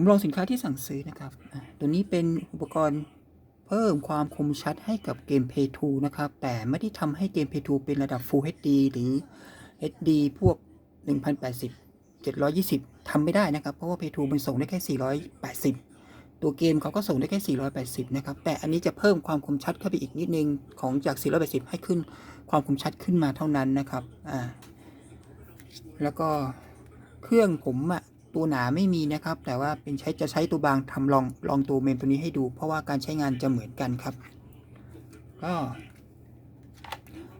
ผมลองสินค้าที่สั่งซื้อนะครับ ตัวนี้เป็นอุปกรณ์เพิ่มความคมชัดให้กับเกม Play 2นะครับ แต่ไม่ได้ทำให้เกม Play 2เป็นระดับ Full HD หรือ HD พวก 1080 720ทำไม่ได้นะครับ เพราะว่า Play 2มันส่งได้แค่ 480 ตัวเกมเขาก็ส่งได้แค่ 480 นะครับ แต่อันนี้จะเพิ่มความคมชัดเข้าไปอีกนิดนึง ของจาก 480 ให้ขึ้นความคมชัดขึ้นมาเท่านั้นนะครับ อ่า แล้วก็เครื่องผมอะ ตัวหนาไม่มีนะครับ แต่ว่าเป็นใช้จะใช้ตัวบางทำลองลองตัวเมมตัวนี้ให้ดู เพราะว่าการใช้งานจะเหมือนกันครับ ก็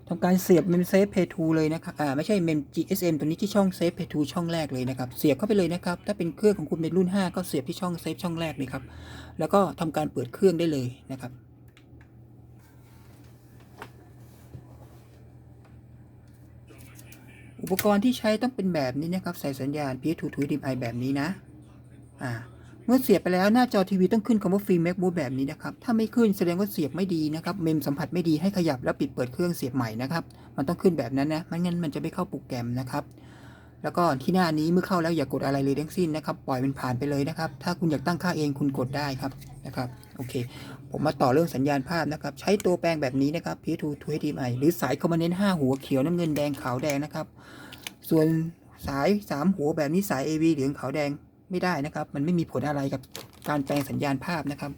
ทำการเสียบเมมเซฟเพย์ทูเลยนะครับ อ่าไม่ใช่เมม GSM ตัวนี้ที่ช่องเซฟเพย์ทูช่องแรกเลยนะครับ เสียบเข้าไปเลยนะครับ ถ้าเป็นเครื่องของคุณเป็นรุ่น 5 ก็เสียบที่ช่องเซฟช่องแรกเลยครับ แล้วก็ทำการเปิดเครื่องได้เลยนะครับ อุปกรณ์ที่ใช้ต้องเป็นแบบนี้นะครับใส่สัญญาณ PS2 to HDMI แบบนี้นะอ่าเมื่อเสียบไปแล้วหน้าจอทีวีต้องขึ้นคำว่าฟรีแม็กบูแบบนี้นะครับ ถ้าไม่ขึ้นแสดงว่าเสียบไม่ดีนะครับ เมมสัมผัสไม่ดีให้ขยับแล้วปิดเปิดเครื่องเสียบใหม่นะครับ มันต้องขึ้นแบบนั้นนะ ไม่งั้นมันจะไม่เข้าโปรแกรมนะครับ แล้วก็ที่หน้านี้เมื่อเข้าแล้วอย่ากดอะไรเลยทั้งสิ้นนะครับ ปล่อยมันผ่านไปเลยนะครับ ถ้าคุณอยากตั้งค่าเองคุณกดได้ครับนะครับโอเค ผมมาต่อเรื่องสัญญาณภาพนะครับ ใช้ตัวแปลงแบบนี้นะครับ PS2 to HDMI หรือสายคอมมานเนนต์5หัวเขียวน้ำเงินแดงขาวแดงนะครับ ส่วนสาย 3 หัวแบบนี้สาย AV เหลืองขาวแดงไม่ได้นะครับ มันไม่มีผลอะไรกับการแปลงสัญญาณภาพนะครับ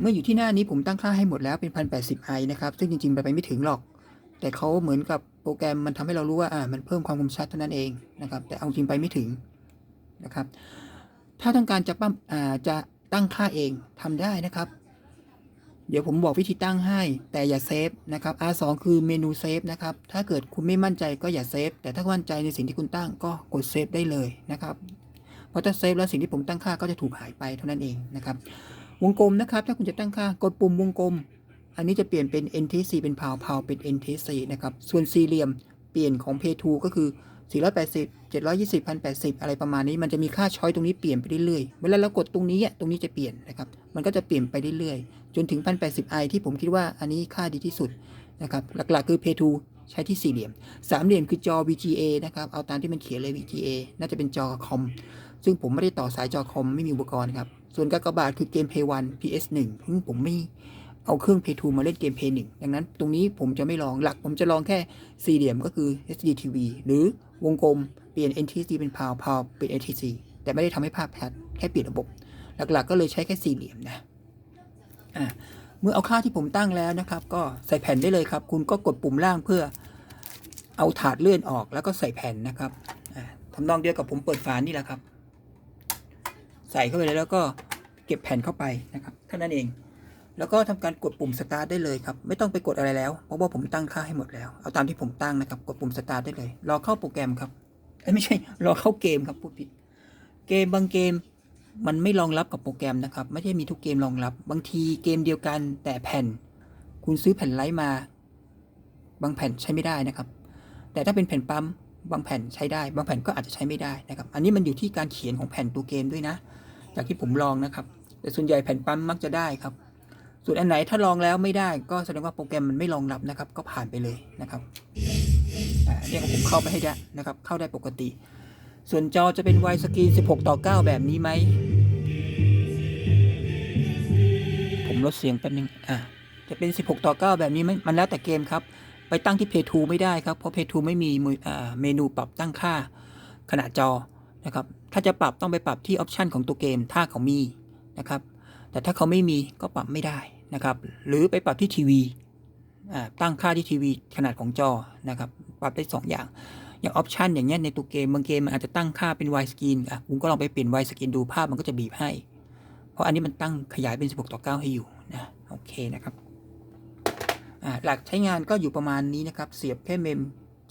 เมื่ออยู่ที่หน้านี้ผมตั้งค่าให้หมดแล้วเป็น 1080i นะครับ ซึ่งจริงๆไปไม่ถึงหรอก แต่เขาเหมือนกับ รแกรมมันทำให้เรารู้ว่าอ่ามันเพิ่มความคมชัดเท่านั้นเองนะครับ แต่เอาจริงไปไม่ถึงนะครับ ถ้าต้องการจะปั้มอ่าจะตั้งค่าเองทำได้นะครับ เดี๋ยวผมบอกวิธีตั้งให้ แต่อย่าเซฟนะครับ R2 คือเมนูเซฟนะครับ ถ้าเกิดคุณไม่มั่นใจก็อย่าเซฟ แต่ถ้ามั่นใจในสิ่งที่คุณตั้งก็กดเซฟได้เลยนะครับ เพราะถ้าเซฟแล้วสิ่งที่ผมตั้งค่าก็จะถูกหายไปเท่านั้นเองนะครับ วงกลมนะครับ ถ้าคุณจะตั้งค่ากดปุ่มวงกลม อันนี้จะเปลี่ยนเป็น NTC เป็นพาวพาวเป็น NTC นะครับ ส่วนสี่เหลี่ยมเปลี่ยนของ Pay 2ก็คือ 480 720 1080 อะไรประมาณนี้ มันจะมีค่าช้อยตรงนี้เปลี่ยนไปเรื่อยๆ เวลาเรากดตรงนี้ตรงนี้จะเปลี่ยนนะครับ มันก็จะเปลี่ยนไปเรื่อยๆ จนถึง 1080i ที่ผมคิดว่าอันนี้ค่าดีที่สุดนะครับ หลักๆ คือ Pay 2ใช้ที่สี่เหลี่ยม สามเหลี่ยมคือจอ VGA นะครับ เอาตามที่มันเขียนเลย VGA น่าจะเป็นจอคอม ซึ่งผมไม่ได้ต่อสายจอคอมไม่มีอุปกรณ์ครับ ส่วนกากบาทคือเกม P1 PS1 ซึ่งผมไม่ เอาเครื่อง Pay 2มาเล่นเกม Pay 1ดังนั้นตรงนี้ผมจะไม่ลองหลัก ผมจะลองแค่สี่เหลี่ยมก็คือ HD TV หรือวงกลมเปลี่ยน NTC เป็น PAL PAL เป็น NTC แต่ไม่ได้ทำให้ภาพชัดแค่เปลี่ยนระบบ หลักๆ ก็เลยใช้แค่สี่เหลี่ยมนะอ่าเมื่อเอาค่าที่ผมตั้งแล้วนะครับ ก็ใส่แผ่นได้เลยครับ คุณก็กดปุ่มล่างเพื่อเอาถาดเลื่อนออกแล้วก็ใส่แผ่นนะครับอ่าทำนองเดียวกับผมเปิดฝานี่แหละครับ ใส่เข้าไปเลยแล้วก็เก็บแผ่นเข้าไปนะครับเท่านั้นเอง แล้วก็ทำการกดปุ่มสตาร์ทได้เลยครับ ไม่ต้องไปกดอะไรแล้ว เพราะว่าผมตั้งค่าให้หมดแล้ว เอาตามที่ผมตั้งนะครับ กดปุ่มสตาร์ทได้เลย รอเข้าโปรแกรมครับไม่ใช่ รอเข้าเกมครับพูดผิด เกมบางเกมมันไม่รองรับกับโปรแกรมนะครับ ไม่ใช่มีทุกเกมรองรับ บางทีเกมเดียวกันแต่แผ่น คุณซื้อแผ่นไลท์มา บางแผ่นใช้ไม่ได้นะครับ แต่ถ้าเป็นแผ่นปั๊มบางแผ่นใช้ได้ บางแผ่นก็อาจจะใช้ไม่ได้นะครับ อันนี้มันอยู่ที่การเขียนของแผ่นตัวเกมด้วยนะ จากที่ผมลองนะครับ แต่ส่วนใหญ่แผ่นปั๊มมักจะได้ครับ ส่วนอันไหนถ้าลองแล้วไม่ได้ก็แสดงว่าโปรแกรมมันไม่รองรับนะครับ ก็ผ่านไปเลยนะครับเนี่ยผมเข้าไปให้ได้นะครับ เข้าได้ปกติ ส่วนจอจะเป็นไวสกรีน 16 ต่อ 9 แบบนี้ไหม ผมลดเสียงแป๊บนึงอะจะเป็น 16 ต่อ 9 แบบนี้ไหมมันแล้วแต่เกมครับ ไปตั้งที่ Play 2ไม่ได้ครับ เพราะ Play 2ไม่มีเมนูปรับตั้งค่าขนาดจอนะครับ ถ้าจะปรับต้องไปปรับที่ออปชันของตัวเกมถ้าเขามีนะครับ แต่ถ้าเขาไม่มีก็ปรับไม่ได้นะครับ หรือไปปรับที่ทีวีตั้งค่าที่ทีวีขนาดของจอนะครับ ปรับได้ 2 อย่าง อย่างออปชันอย่างเงี้ยในตัวเกมบางเกมมันอาจจะตั้งค่าเป็น wide screen อะคุณก็ลองไปเปลี่ยน wide screen ดูภาพมันก็จะบีบให้ เพราะอันนี้มันตั้งขยายเป็น 16 ต่อ 9 ให้อยู่นะโอเคนะครับหลักใช้งานก็อยู่ประมาณนี้นะครับ เสียบแค่เมม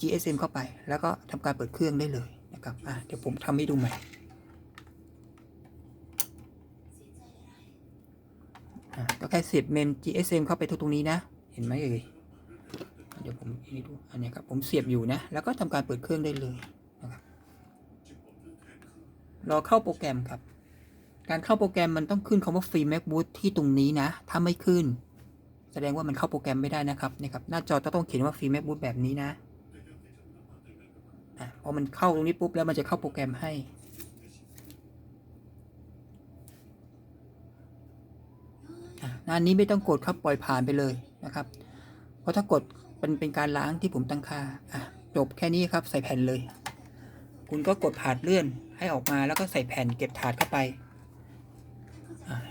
GSM เข้าไป แล้วก็ทำการเปิดเครื่องได้เลยนะครับเดี๋ยวผมทำให้ดูใหม่ อะก็ แค่เสียบเมม GSM เข้าไปตรงนี้นะ เห็นไหมเอ่ย เดี๋ยวผมดู อันนี้ครับ ผมเสียบอยู่นะ แล้วก็ทำการเปิดเครื่องได้เลยนะครับ รอเข้าโปรแกรมครับ การเข้าโปรแกรมมันต้องขึ้นคำว่า Free MacBook ที่ตรงนี้นะ ถ้าไม่ขึ้น แสดงว่ามันเข้าโปรแกรมไม่ได้นะครับนี่ครับ หน้าจอต้องเขียนว่า Free MacBook แบบนี้นะอะพอมันเข้าตรงนี้ปุ๊บแล้วมันจะเข้าโปรแกรมให้ งานนี้ไม่ต้องกดครับปล่อยผ่านไปเลยนะครับ เพราะถ้ากดเป็นเป็นการล้างที่ผมตั้งค่าอะจบแค่นี้ครับใส่แผ่นเลย คุณก็กดถาดเลื่อนให้ออกมาแล้วก็ใส่แผ่นเก็บถาดเข้าไป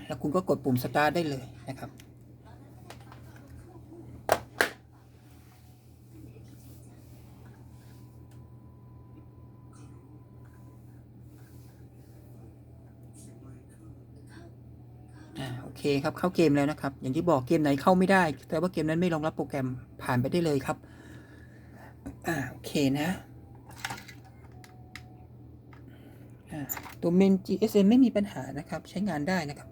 แล้วคุณก็กดปุ่มสตาร์ทได้เลยนะครับ เคครับเข้าเกมแล้วนะครับ อย่างที่บอกเกมไหนเข้าไม่ได้ แต่ว่าเกมนั้นไม่รองรับโปรแกรมผ่านไปได้เลยครับอ่าโอเคนะตัวเมน GSM ไม่มีปัญหานะครับ ใช้งานได้นะครับ